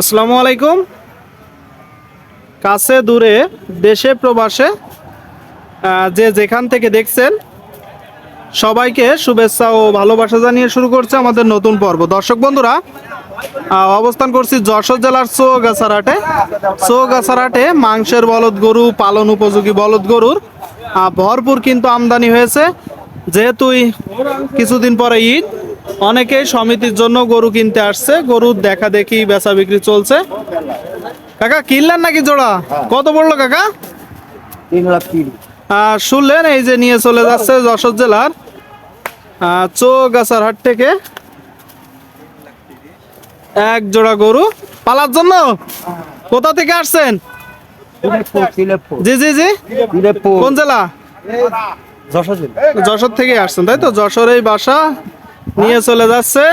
আসসালামু আলাইকুম। কাছে দূরে দেশে প্রবাসে যে যেখান থেকে দেখছেন, সবাইকে শুভেচ্ছা ও ভালোবাসা জানিয়ে শুরু করছে আমাদের নতুন পর্ব। দর্শক বন্ধুরা অবস্থান করছি যশোর জেলার চৌগাছারহাটে চৌগাছারহাটে মাংসের বলদ গরু, পালন উপযোগী বলদ গরুর ভরপুর কিন্তু আমদানি হয়েছে। যেহেতু কিছুদিন পরে ঈদ অনেকেই সমিতির জন্য গরু কিনতে আসছে। গরুর দেখা দেখি বেচা বিক্রি চলছে। কাকা কিনলেন নাকি জোড়া? কত পড়ল কাকা? আহ, শুনলেন এই যে নিয়ে চলে যাচ্ছে যশোর জেলার। চৌগাছার হাট থেকে এক জোড়া গরু। পালার জন্য? কোথা থেকে আসছেন? জি জি জি। কোন জেলা? যশোর জেলা। যশোর থেকে আসছেন তাই তো? যশোর এই বাসা। নিয়ে চলে যাচ্ছে।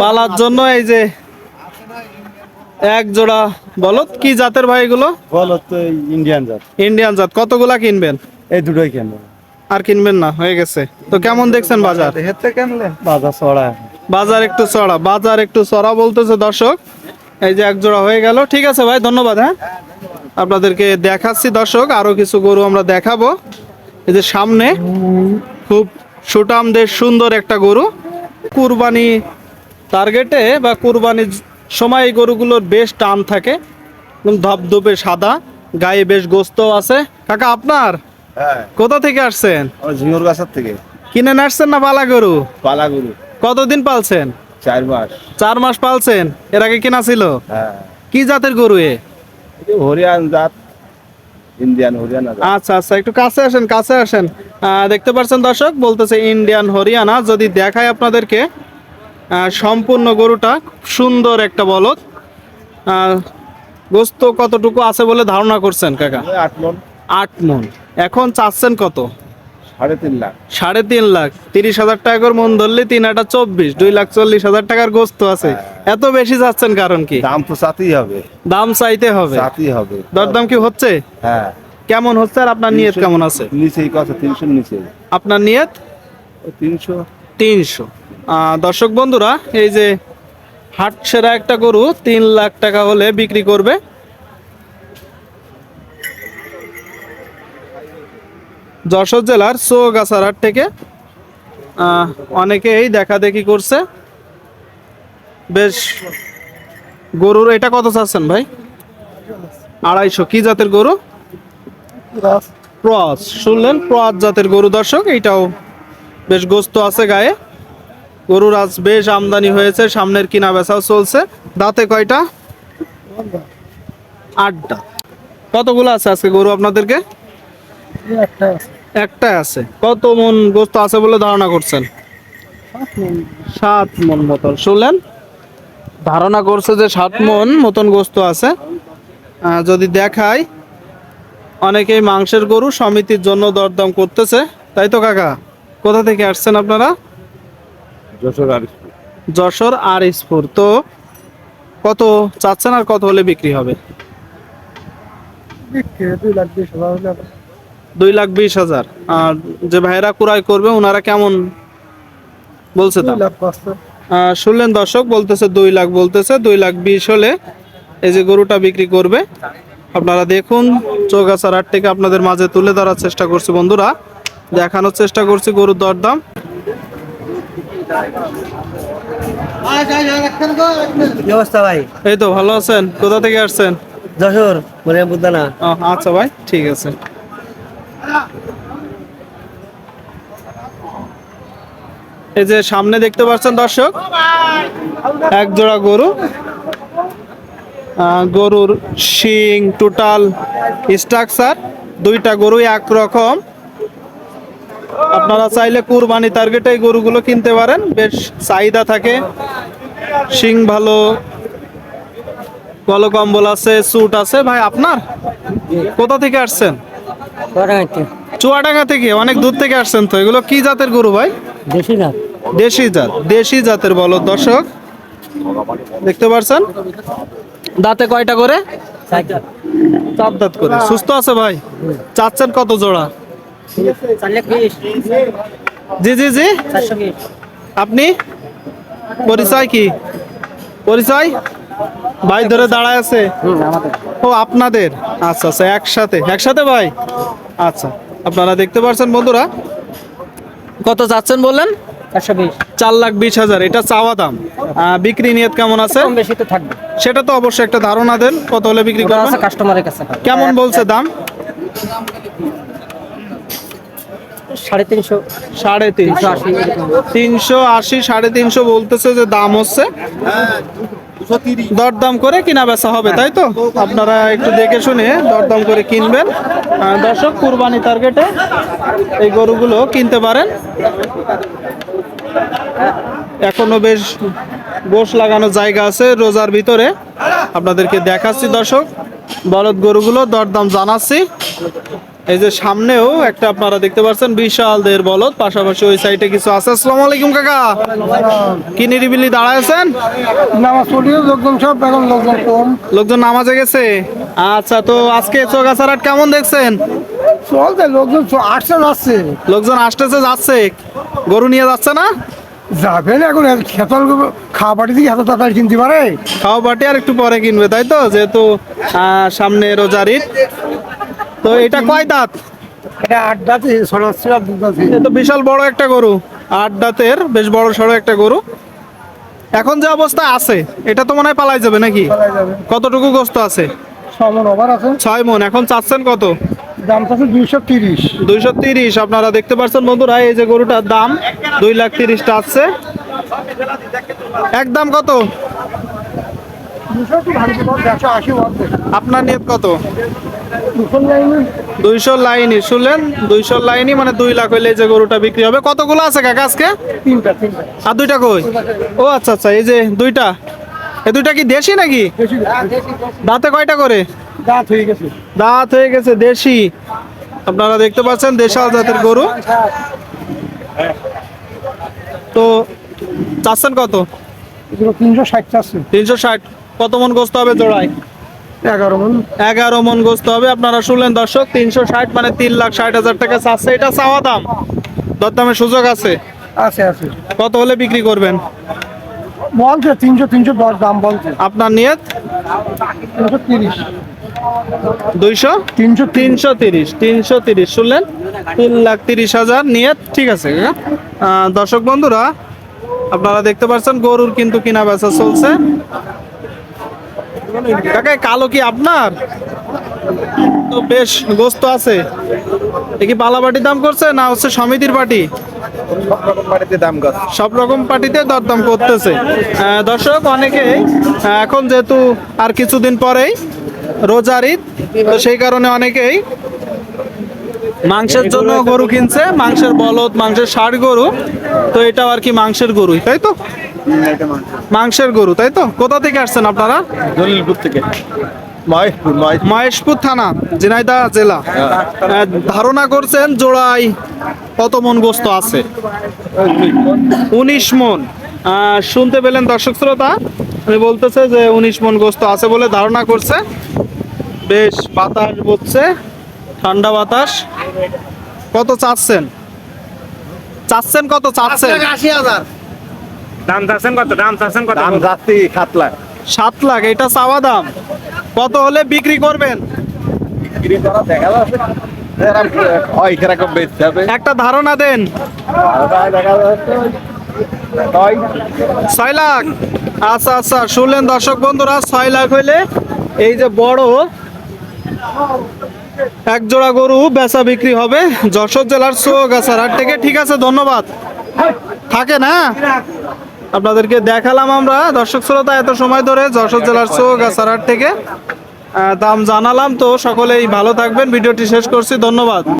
পালার জন্য এই যে এক জোড়া বলত কি জাতের ভাই এগুলো? বলো ইন্ডিয়ান জাত। ইন্ডিয়ান জাত। কতগুলা কিনবেন? এই দুটোই কেন আর কিনবেন না হয়ে গেছে। তো কেমন দেখছেন বাজার? হেতে বাজার চড়া। বাজার একটু চড়া বাজার একটু চড়া বলতেছে দর্শক। এই যে এক জোড়া হয়ে গেল। ঠিক আছে ভাই ধন্যবাদ হ্যাঁ? আপনাদেরকে দেখাচ্ছি দর্শক আরও কিছু গরু আমরা দেখাবো। এই যে সামনে খুব সুটামদের সুন্দর একটা গরু। কুরবানি টার্গেটে বা কুরবানির সময় এই গরুগুলোর বেশ টান থাকে। একদম ধপধপে সাদা গায়ে বেশ গোস্ত আছে। কাকা আপনার? হ্যাঁ। কোথা থেকে আসছেন? ঝিঙুর গাছের থেকে। কিনে আসছেন না পালা গরু? পালাগুলো কতদিন পালছেন? চার মাস। চার মাস পালছেন। এর আগে কিনা ছিল? হ্যাঁ। কি জাতের গরু এ? হরিয়ান জাত। ইন্ডিয়ান হরিয়ানা আচ্ছা আচ্ছা একটু কাছে আসেন কাছে আসেন। দেখতে পাচ্ছেন দর্শক বলতেছে ইন্ডিয়ান হরিয়ানা যদি দেখায় আপনাদেরকে সম্পূর্ণ গরুটা সুন্দর একটা বলদ। গোস্ত কতটুকু আছে বলে ধারণা করছেন কাকা? আট মন। আট মন। এখন চাচ্ছেন কত? সাড়ে তিন লাখ। সাড়ে তিন লাখ। তিরিশ হাজার টাকার মন ধরলে তিন আটা চব্বিশ দুই লাখ চল্লিশ হাজার টাকার গোস্ত আছে। এত বেশি যাচ্ছেন কারণ কি? দাম তো চাতেই হবে। দাম চাইতে হবে। চাতেই হবে। দরদাম কি হচ্ছে? হ্যাঁ। কেমন হচ্ছে আর আপনার নিয়ত কেমন আছে? নিচেই কত তিনশোর নিচে। আপনার নিয়ত? তিনশো। তিনশো। দর্শক বন্ধুরা এই যে হাট সেরা একটা গরু তিন লাখ টাকা হলে বিক্রি করবে। যশোর জেলার চৌগাছার হাট থেকে অনেকেই দেখা দেখি করছে। বেশ গরুর এটা কত চাচ্ছেন ভাই? আড়াইশো কি জাতের গরু? ক্রস। শুনলেন? ক্রস জাতের গরু দর্শক এইটাও বেশ গোস্ত আছে গায়ে। গরুর আজ বেশ আমদানি হয়েছে সামনের কিনা বেচাও চলছে। দাঁতে কয়টা? আটটা। কতগুলো আছে আজকে গরু আপনাদেরকে? একটা আছে। কত মন গোস্ত আছে বলে ধারণা করছেন? সাত মন। মতন। শুনলেন? ধারণা করছে যে সাত মন মতন গোস্ত আছে। যদি দেখায় অনেকেই মাংসের গরু সমিতির জন্য দরদাম করতেছে। তাই তো কাকা কোথা থেকে আসছেন আপনারা? যশোর আর যশোর আর ইসপুর তো কত চাচ্ছেন আর কত হলে বিক্রি হবে? দুই লাখ বিশ হাজার। আর যে ভাইরা ক্রয় করবে ওনারা কেমন বলছে দাম? শুনলেন দর্শক বলতেছে দুই লাখ বলতেছে দুই লাখ বিশ হলে এই যে গরুটা বিক্রি করবে। আপনারা দেখুন চৌগাছার হাট থেকে আপনাদের মাঝে তুলে ধরার চেষ্টা করছি বন্ধুরা। দেখানোর চেষ্টা করছি গরুর দরদাম। এই তো ভালো আছেন? কোথা থেকে আসছেন? যশোর মরিয়াম বুদ্দানা আচ্ছা ভাই ঠিক আছে। এই যে সামনে দেখতে পাচ্ছেন দর্শক, এক জোড়া গরু। গরুর শিং টোটাল স্ট্রাকচার দুইটা গরু এক রকম আপনারা চাইলে কুরবানি টার্গেটে গরুগুলো কিনতে পারেন। বেশ চাহিদা থাকে। শিং ভালো, কলকম্বল আছে স্যুট আছে। ভাই, আপনার? কোথা থেকে আসছেন? চুয়াডাঙ্গা থেকে অনেক দূর থেকে আসছেন তো? এগুলো কি জাতের গরু ভাই? দেশি না দেশি জাত দেশি জাতের বলো দর্শক দেখতে পারছেন? দাঁতে কয়টা করে? চার দাঁত। করে। সুস্থ আছে ভাই? চাচ্ছেন কত জোড়া? জি জি জি। আপনি? পরিচয় কি? পরিচয়? ভাই ধরে দাঁড়ায় আছে? ও আপনাদের? আচ্ছা আচ্ছা একসাথে। একসাথে ভাই? আচ্ছা আপনারা দেখতে পাচ্ছেন বন্ধুরা? কত যাচ্ছেন বললেন? চার লাখ বিশ হাজার। এটা চাওয়া দাম। বিক্রি নিয়ত কেমন আছে? বেশি তো থাকবে। সেটা তো অবশ্যই একটা ধারণা দেন। কত হলে বিক্রি করবেন? আছে কাস্টমারের কাছে। কেমন বলছে দাম? সাড়ে তিনশো। সাড়ে তিনশো। তিনশো আশি সাড়ে তিনশো বলতেছে যে দাম হচ্ছে। দরদাম করে কিনা বেচা হবে, তাই তো? আপনারা একটু দেখে শুনে দরদাম করে কিনবেন। দর্শক, কুরবানি টার্গেটে এই গরুগুলো কিনতে পারেন। এখনও বেশ গোশ লাগানো জায়গা আছে রোজার ভিতরে। আপনাদেরকে দেখাচ্ছি দর্শক, বলদ গরুগুলো দরদাম জানাচ্ছি। এই যে সামনেও একটা আপনারা দেখতে পাচ্ছেন বিশাল দের বলদ পাশাপাশি ওই সাইডে কিছু আছে। আসসালামু আলাইকুম কাকা। কি নিরিবিলি দাঁড়ায় আছেন নামাজ পড়িও লোকজন সব এখন লোকজন কম। লোকজন নামাজে গেছে? আচ্ছা তো আজকে চোগাছারাট কেমন দেখছেন? চলছে লোকজন আসছে যাচ্ছে। লোকজন আসতেছে যাচ্ছে। গরু নিয়ে যাচ্ছে না? যাবেন এখন খেতল খাওয়া পাটি থেকে এত তাড়াতাড়ি কিনতে পারে? খাওয়া বাটি আর একটু পরে কিনবে তাই তো? যেহেতু সামনে রোজার ঈদ। তো এটা কয় দাঁত? এটা আড্ডাতে ছড়াচ্ছে আর দুটাতে এ তো বিশাল বড় একটা গরু। আট দাঁতের বেশ বড় সড়ো একটা গরু। এখন যে অবস্থা আছে এটা তো মনে হয় পালাই যাবে নাকি? কতটুকু গোস্ত আছে? ছয় মন এখন চাচ্ছেন কত? দাম দুইশো তিরিশ। দুইশো তিরিশ আপনারা দেখতে পাচ্ছেন বন্ধুরা এই যে গরুটার দাম দুই লাখ তিরিশটা কত? করে একশো আশি ওয়ার্ড আপনার নিয়ত কত? লাইনে? শুনলেন? দুইশো মানে দুই লাখ হইলে যে গরুটা বিক্রি হবে। কতগুলো আছে কাকা আজকে? আর দুইটা কই? ও আচ্ছা আচ্ছা এই যে দুইটা। এই দুইটা কি দেশি নাকি? দাঁতে কয়টা করে? দাঁত হয়ে গেছে। দাঁত হয়ে গেছে দেশি। আপনারা দেখতে পাচ্ছেন দেশাল জাতের গরু। তো চাচ্ছেন কত? তিনশো ষাট তিনশো ষাট। কত মন গোস্ত হবে জোড়ায়? এগারো মন। এগারো মন গোস্ত হবে। আপনারা শুনলেন দর্শক তিনশো ষাট মানে তিন লাখ ষাট হাজার টাকা চাচ্ছে। এটা চাওয়া দাম? দরদামের সুযোগ আছে? আছে আছে। কত হলে বিক্রি করবেন? বলছে তিনশো তিনশো দশ দাম বলছে। আপনার নিয়ত? তিনশো তিরিশ। দুইশো? তিনশো তিনশো তিরিশ তিনশো তিরিশ। শুনলেন? তিন লাখ তিরিশ হাজার ঠিক আছে। আহ, দর্শক বন্ধুরা আপনারা দেখতে পাচ্ছেন গরুর কিন্তু কিনা বেচা চলছে। কাকা কালো কি আপনার? তো বেশ, গোস্ত আছে। এ কি পালাবাটি দাম করছে না হচ্ছে সমিতির পাটি সব রকম পার্টিতে দরদাম করতেছে। দর্শক অনেকেই এখন যেহেতু আর কিছুদিন পরেই রোজার ঈদ, তো সেই কারণে অনেকেই মাংসের জন্য গরু কিনছে মাংসের বলদ মাংসের ষাট গরু তো এটাও আর কি মাংসের গরুই তাই তো? মাংসের গরু তাই তো? কোথা থেকে আসছেন আপনারা? দলিলপুর থেকে। মহেশপুর মহেশ মহেশপুর থানা ঝিনাইদহ জেলা। ধারণা করছেন জোড়াই কত মন গোস্ত আছে? উনিশ মন। শুনতে পেলেন দর্শক শ্রোতা? বলতেছে যে উনিশ মন গোস্ত আছে বলে ধারণা করছে। বেশ বাতাস বচ্ছে। ঠান্ডা বাতাস। কত চাচ্ছেন? চাচ্ছেন কত? চাচ্ছেন? আশি হাজার। দাম চাচ্ছেন কত? দাম চাচ্ছেন কত? দাম যাচ্ছি সাত লাখ। সাত লাখ এটা চাওয়া দাম। কত হলে বিক্রি করবেন? বিক্রি করা দেখা যাচ্ছে। হয় কীরকম বেচতে হবে। একটা ধারণা দেন। ছয়। লাখ। আচ্ছা আচ্ছা শুনলেন দর্শক বন্ধুরা ছয় লাখ হইলে এই যে বড় এক জোড়া গরু বেচা বিক্রি হবে যশোর জেলার সোগাছার হাট থেকে। ঠিক আছে, ধন্যবাদ। থাকে না আপনাদেরকে দেখালাম আমরা। দর্শক শ্রোতা, এত সময় ধরে যশোর জেলার সোগাছার থেকে দাম জানালাম তো সকলেই ভালো থাকবেন। ভিডিওটি শেষ করছি। ধন্যবাদ।